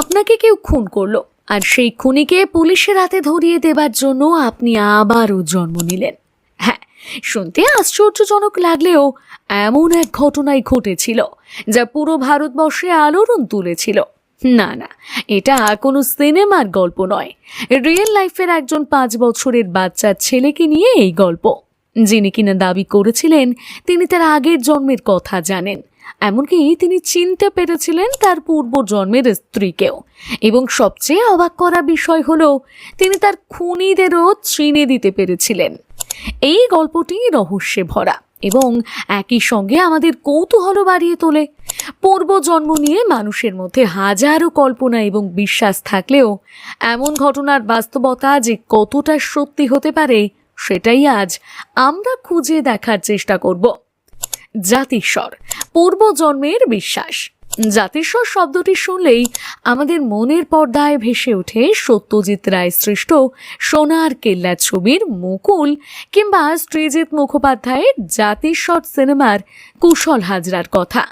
আপনাকে কেউ খুন করল। আর সেই খুনিকে পুলিশের হাতে ধরিয়ে দেবার জন্য আপনি আবারও জন্ম নিলেন। হ্যাঁ শুনতে আশ্চর্যজনক লাগলেও এমন এক ঘটনাই ঘটেছিল, যা পুরো ভারতবর্ষে আলোড়ন তুলেছিল। না না, এটা কোনো সিনেমার গল্প নয়। রিয়েল লাইফের একজন পাঁচ বছরের বাচ্চার ছেলেকে নিয়ে এই গল্প। যিনি কিনা দাবি করেছিলেন, তিনি তার আগের জন্মের কথা জানেন। এমনকি তিনি চিনতে পেরেছিলেন তার পূর্বজন্মের স্ত্রীকেও। এবং সবচেয়ে অবাক করা বিষয় হলো, তিনি তার খুনিদেরও চিনে দিতে পেরেছিলেন। এই গল্পটি রহস্যে ভরা এবং একই সঙ্গে আমাদের কৌতূহল বাড়িয়ে তোলে। পূর্বজন্ম নিয়ে মানুষের মধ্যে হাজারো কল্পনা এবং বিশ্বাস থাকলেও, এমন ঘটনার বাস্তবতা যে কতটা সত্যি হতে পারে, সেটাই আজ আমরা খুঁজে দেখার চেষ্টা করব। জাতিস্বর পূর্বজন্মের বিশ্বাস। জাতিস্বর শব্দটি শুনলেই আমাদের মনের পর্দায় ভেসে ওঠে সত্যজিৎ রায় সৃষ্ট সোনার কেল্লা ছবির মুকুল কিংবা শ্রীজিৎ মুখোপাধ্যায়ের জাতিস্বর সিনেমার কুশল হাজরার কথা।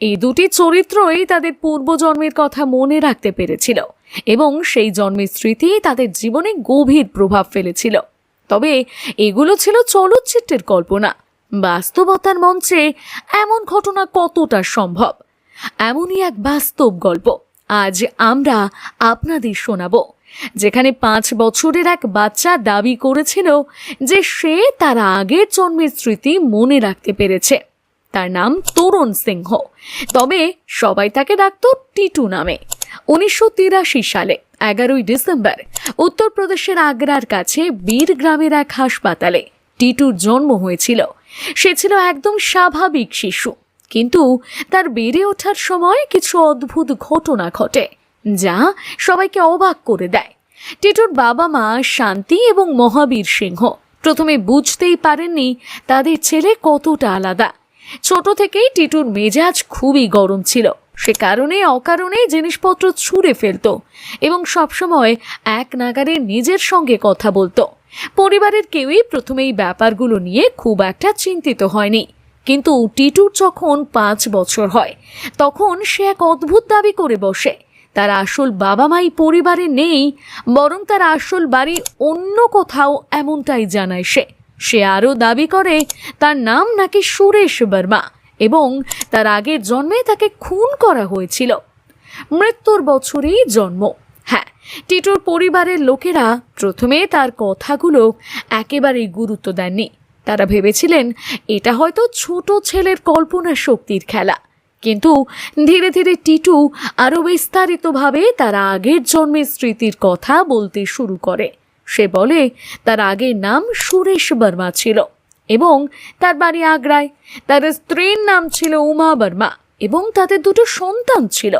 এই দুটি চরিত্রই তাদের পূর্বজন্মের কথা মনে রাখতে পেরেছিল এবং সেই জন্মের স্মৃতি তাদের জীবনে গভীর প্রভাব ফেলেছিল। তবে এগুলো ছিল চলচ্চিত্রের কল্পনা। বাস্তবতার মঞ্চে এমন ঘটনা কতটা সম্ভব? এমনই এক বাস্তব গল্প। আজ আমরা আপনাদের শোনাব, যেখানে পাঁচ বছরের এক বাচ্চা দাবি করেছিল যে সে তার আগের জন্মের স্মৃতি মনে রাখতে পেরেছে। তার নাম তরুণ সিংহ। তবে সবাই তাকে ডাকত টিটু নামে। উনিশশো তিরাশি সালে, এগারোই ডিসেম্বর, উত্তরপ্রদেশের আগ্রার কাছে বীর গ্রামের এক হাসপাতালে টিটুর জন্ম হয়েছিল। সে ছিল একদম স্বাভাবিক শিশু। কিন্তু তার বেড়ে ওঠার সময় কিছু অদ্ভুত ঘটনা ঘটে, যা সবাইকে অবাক করে দেয়। টিটুর বাবা মা শান্তি এবং মহাবীর সিংহ প্রথমে বুঝতেই পারেননি তাদের ছেলে কতটা আলাদা। ছোট থেকেই টিটুর মেজাজ খুবই গরম ছিল। সে কারণে অকারণে জিনিসপত্র ছুঁড়ে ফেলতো এবং সবসময় এক নাগারে নিজের সঙ্গে কথা বলতো। পরিবারের কেউই প্রথমে এই ব্যাপারগুলো নিয়ে খুব একটা চিন্তিত হয়নি। কিন্তু টিটুর যখন পাঁচ বছর হয়, তখন সে এক অদ্ভুত দাবি করে বসে। তার আসল বাবা মাই পরিবারে নেই, বরং তার আসল বাড়ি অন্য কোথাও এমনটাই জানায় সে। সে আরও দাবি করে, তার নাম নাকি সুরেশ বর্মা এবং তার আগের জন্মে তাকে খুন করা হয়েছিল। মৃত্যুর বছরেই জন্ম। টিটোর পরিবারের লোকেরা প্রথমে তার কথাগুলো একেবারেই গুরুত্ব দেননি। তারা ভেবেছিলেন, এটা হয়তো ছোট ছেলের কল্পনা শক্তির খেলা। কিন্তু ধীরে ধীরে টিটু আরও বিস্তারিতভাবে তার আগের জন্মের স্মৃতির কথা বলতে শুরু করে। সে বলে, তার আগের নাম সুরেশ বর্মা ছিল এবং তার বাড়ি আগ্রায়। তার স্ত্রীর নাম ছিল উমা বর্মা এবং তাদের দুটো সন্তান ছিল।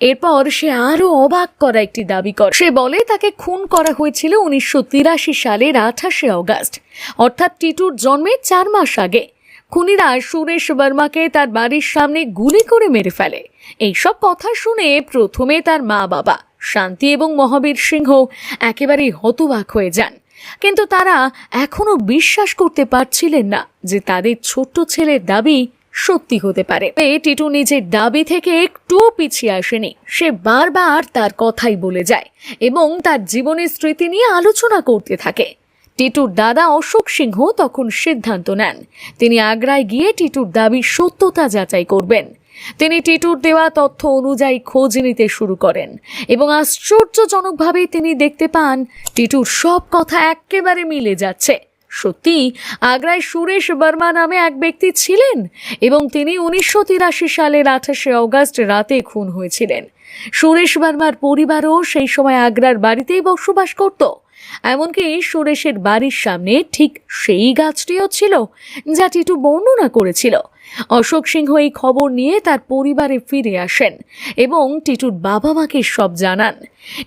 এরপর সে আরও অবাক করা একটি দাবি করে। সে বলে, তাকে খুন করা হয়েছিল উনিশশো তিরাশি সালের আঠাশে অগাস্ট। অর্থাৎ টিটুর জন্মের চার মাস আগে। খুনিরা সুরেশ বর্মাকে তার বাড়ির সামনে গুলি করে মেরে ফেলে। এইসব কথা শুনে প্রথমে তার মা বাবা, শান্তি এবং মহাবীর সিংহ একেবারেই হতবাক হয়ে যান। কিন্তু তারা এখনও বিশ্বাস করতে পারছিলেন না যে তাদের ছোট্ট ছেলের দাবি সত্যি হতে পারে। টিটু নিজের দাবি থেকে একটুও পিছিয়ে আসেনি। সে বারবার তার কথাই বলে যায় এবং তার জীবনের স্মৃতি নিয়ে আলোচনা করতে থাকে। টিটুর দাদা অশোক সিংহ তখন সিদ্ধান্ত নেন। তিনি আগ্রায় গিয়ে টিটুর দাবির সত্যতা যাচাই করবেন। তিনি টিটুর দেওয়া তথ্য অনুযায়ী খোঁজ নিতে শুরু করেন এবং আশ্চর্যজনকভাবে তিনি দেখতে পান, টিটুর সব কথা একেবারে মিলে যাচ্ছে। সত্যি, আগ্রায় সুরেশ বর্মা নামে এক ব্যক্তি ছিলেন এবং তিনি উনিশশো তিরাশি সালের আঠাশে অগাস্ট রাতে খুন হয়েছিলেন। সুরেশ বর্মার পরিবারও সেই সময় আগ্রার বাড়িতেই বসবাস করত। এমনকি সুরেশের বাড়ির সামনে ঠিক সেই গাছটিও ছিল যা টিটু বর্ণনা করেছিল। অশোক সিংহ এই খবর নিয়ে তার পরিবারে ফিরে আসেন এবং টিটুর বাবা মাকে সব জানান।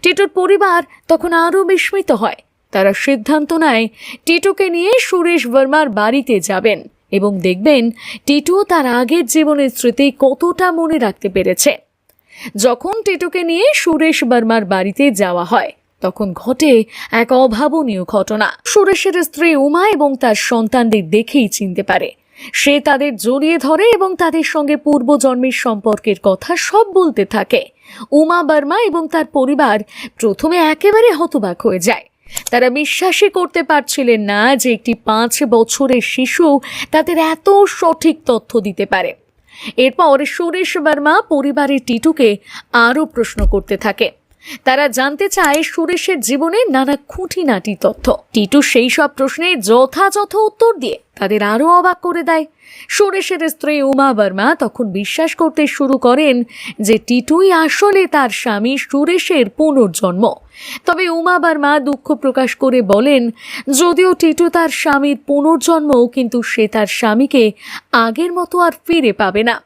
টিটুর পরিবার তখন আরও বিস্মিত হয়। তারা সিদ্ধান্ত নেয় টিটুকে নিয়ে সুরেশ বর্মার বাড়িতে যাবেন এবং দেখবেন টিটু তার আগের জীবনের স্মৃতি কতটা মনে রাখতে পেরেছে। যখন টিটুকে নিয়ে সুরেশ বর্মার বাড়িতে যাওয়া হয়, তখন ঘটে এক অভাবনীয় ঘটনা। সুরেশের স্ত্রী উমা এবং তার সন্তানদের দেখেই চিনতে পারে। সে তাদের জড়িয়ে ধরে এবং তাদের সঙ্গে পূর্বজন্মের সম্পর্কের কথা সব বলতে থাকে। উমা, বর্মা এবং তার পরিবার প্রথমে একেবারে হতবাক হয়ে যায়। তারা বিশ্বাসই করতে পারছিলেন না যে একটি পাঁচ বছরের শিশু তাদের এত সঠিক তথ্য দিতে পারে। এরপর সুরেশ বর্মা পরিবারের টিটুকে আরও প্রশ্ন করতে থাকে। তারা জানতে চায় সুরেশের জীবনে নানা খুঁটিনাটি তথ্য। টিটু সেই সব প্রশ্নে যথাযথ উত্তর দিয়ে তাদের আরও অবাক করে দেয়। সুরেশের স্ত্রী উমা বর্মা তখন বিশ্বাস করতে শুরু করেন যে টিটুই আসলে তার স্বামী সুরেশের পুনর্জন্ম। তবে উমা বর্মা দুঃখ প্রকাশ করে বলেন, যদিও টিটু তার স্বামীর পুনর্জন্ম কিন্তু সে তার স্বামীকে আগের মতো আর ফিরে পাবে না।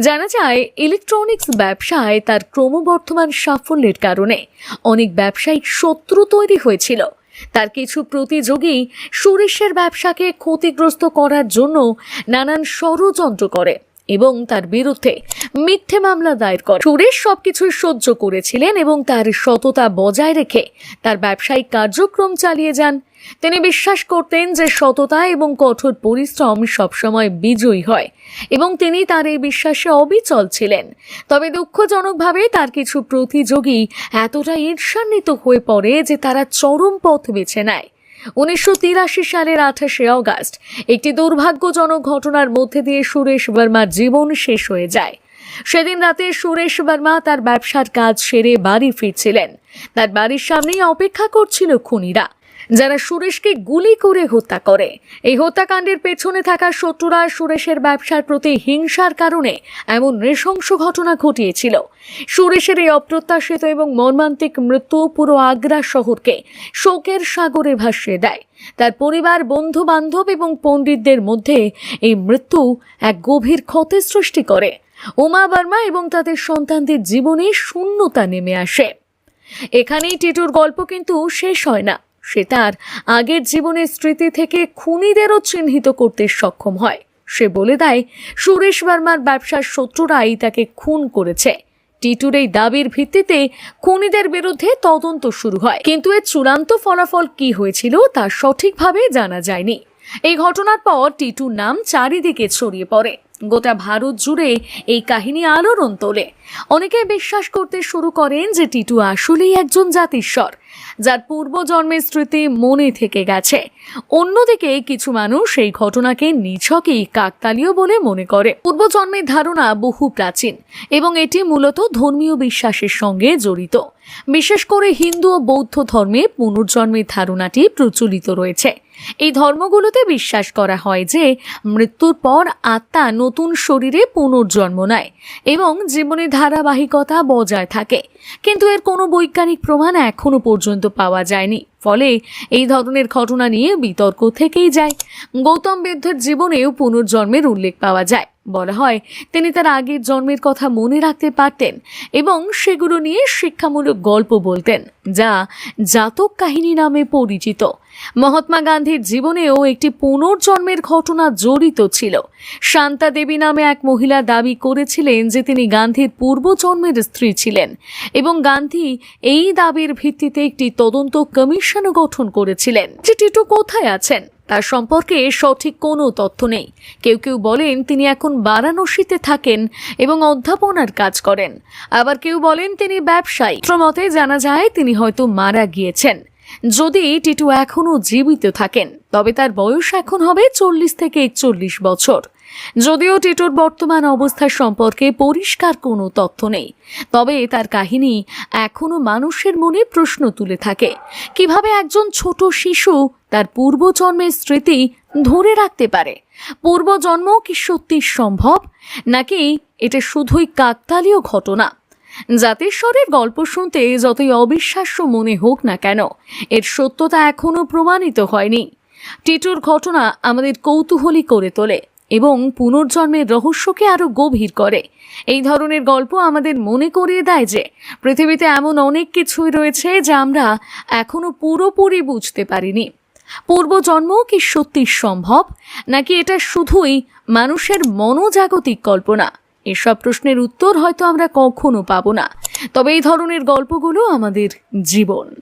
জানা যায় ইলেকট্রনিক্স ব্যবসায় তার ক্রমবর্ধমান সাফল্যের কারণে অনেক ব্যবসায়িক শত্রু তৈরি হয়েছিল। তার কিছু প্রতিযোগী সুরেশের ব্যবসাকে ক্ষতিগ্রস্ত করার জন্য নানান ষড়যন্ত্র করে এবং তার বিরুদ্ধে মিথ্যে মামলা দায়ের করে। সুরেশ সবকিছুই সহ্য করেছিলেন এবং তার সততা বজায় রেখে তার ব্যবসায়িক কার্যক্রম চালিয়ে যান তিনি বিশ্বাস করতেন যে সততা এবং কঠোর পরিশ্রম সবসময় বিজয়ী হয়, এবং তিনি তার এই বিশ্বাসে অবিচল ছিলেন। তবে দুঃখজনকভাবে তার কিছু প্রতিযোগী এতটা ঈর্ষান্বিত হয়ে পড়ে যে তারা চরম পথ বেছে নেয়। উনিশশো তিরাশি সালের আঠাশে অগাস্ট একটি দুর্ভাগ্যজনক ঘটনার মধ্যে দিয়ে সুরেশ বর্মার জীবন শেষ হয়ে যায়। সেদিন রাতে সুরেশ বর্মা তার ব্যবসার কাজ সেরে বাড়ি ফিরছিলেন। তার বাড়ির সামনেই অপেক্ষা করছিল খুনিরা। যারা সুরেশকে গুলি করে হত্যা করে। এই হত্যাকাণ্ডের পেছনে থাকা শত্রুরা সুরেশের ব্যবসার প্রতি হিংসার কারণে এমন নৃশংস ঘটনা ঘটিয়েছিল। সুরেশের এই অপ্রত্যাশিত এবং মর্মান্তিক মৃত্যু পুরো আগ্রা শহরকে শোকের সাগরে ভাসিয়ে দেয়। তার পরিবার বন্ধু বান্ধব এবং পণ্ডিতদের মধ্যে এই মৃত্যু এক গভীর ক্ষতের সৃষ্টি করে। উমা বর্মা এবং তাদের সন্তানদের জীবনে শূন্যতা নেমে আসে। এখানেই টিটুর গল্প কিন্তু শেষ হয় না। সে তার আগের জীবনের স্মৃতি থেকে খুনিদেরও চিহ্নিত করতে সক্ষম হয়। সে বলে দেয়, সুরেশ বর্মার ব্যবসার শত্রুরাই তাকে খুন করেছে। টিটুর এই দাবির ভিত্তিতে খুনিদের বিরুদ্ধে তদন্ত শুরু হয়। কিন্তু এর চূড়ান্ত ফলাফল কি হয়েছিল তা সঠিকভাবে জানা যায়নি। এই ঘটনার পর টিটুর নাম চারিদিকে ছড়িয়ে পড়ে। গোটা ভারত জুড়ে এই কাহিনী আলোড়ন তোলে। অনেকে বিশ্বাস করতে শুরু করেন যে টিটু আসলেই একজন জাতিস্বর, যার পূর্বজন্মের স্মৃতি মনে থেকে গেছে। অন্যদিকে কিছু মানুষ এই ঘটনাকে নিছকই কাকতালীয় বলে মনে করে। পূর্বজন্মের ধারণা বহু প্রাচীন এবং এটি মূলত ধর্মীয় বিশ্বাসের সঙ্গে জড়িত। বিশেষ করে হিন্দু ও বৌদ্ধ ধর্মে পুনর্জন্মের ধারণাটি প্রচলিত রয়েছে। এই ধর্মগুলোতে বিশ্বাস করা হয় যে, মৃত্যুর পর আত্মা নতুন শরীরে পুনর্জন্ম নেয় এবং জীবনের ধারাবাহিকতা বজায় থাকে। কিন্তু এর কোনো বৈজ্ঞানিক প্রমাণ এখনও পর্যন্ত পাওয়া যায়নি। ফলে এই ধরনের ঘটনা নিয়ে বিতর্ক থেকেই যায়। গৌতম বুদ্ধের জীবনেও পুনর্জন্মের উল্লেখ পাওয়া যায়। বলা হয়। তিনি তার আগের জন্মের কথা মনে রাখতে পারতেন এবং সেগুলো নিয়ে শিক্ষামূলক গল্প বলতেন, যা জাতক কাহিনী নামে পরিচিত। মহাত্মা গান্ধীর জীবনেও একটি পুনর্জন্মের ঘটনা জড়িত ছিল। শান্তা দেবী নামে এক মহিলা দাবি করেছিলেন যে তিনি গান্ধীর পূর্বজন্মের স্ত্রী ছিলেন এবং গান্ধী এই দাবির ভিত্তিতে একটি তদন্ত কমিশনও গঠন করেছিলেন। যে টিটু কোথায় আছেন? তার সম্পর্কে সঠিক কোনো তথ্য নেই। কেউ কেউ বলেন তিনি এখন বারাণসীতে থাকেন এবং অধ্যাপনার কাজ করেন। আবার কেউ বলেন তিনি ব্যবসায়ী। মতে জানা যায়, তিনি হয়তো মারা গিয়েছেন। যদি টিটু এখনও জীবিত থাকেন, তবে তার বয়স এখন হবে চল্লিশ থেকে একচল্লিশ বছর। যদিও টিটোর বর্তমান অবস্থা সম্পর্কে পরিষ্কার কোনো তথ্য নেই, তবে তার কাহিনী এখনও মানুষের মনে প্রশ্ন তুলে থাকে। কীভাবে একজন ছোট শিশু তার পূর্বজন্মের স্মৃতি ধরে রাখতে পারে? পূর্বজন্ম কি সত্যি সম্ভব, নাকি এটা শুধুই কাকতালীয় ঘটনা? জাতেশ্বরের গল্প শুনতে যতই অবিশ্বাস্য মনে হোক না কেন, এর সত্যতা এখনও প্রমাণিত হয়নি। টিটুর ঘটনা আমাদের কৌতূহলী করে তোলে। এবং পুনর্জন্মের রহস্যকে আরও গভীর করে। এই ধরনের গল্প আমাদের মনে করিয়ে দেয় যে, পৃথিবীতে এমন অনেক কিছুই রয়েছে যা আমরা এখনও পুরোপুরি বুঝতে পারিনি। পূর্বজন্ম কি সত্যি সম্ভব, নাকি এটা শুধুই মানুষের মনোজাগতিক কল্পনা? এসব প্রশ্নের উত্তর হয়তো আমরা কখনো পাবো না। তবে এই ধরনের গল্পগুলো আমাদের জীবন।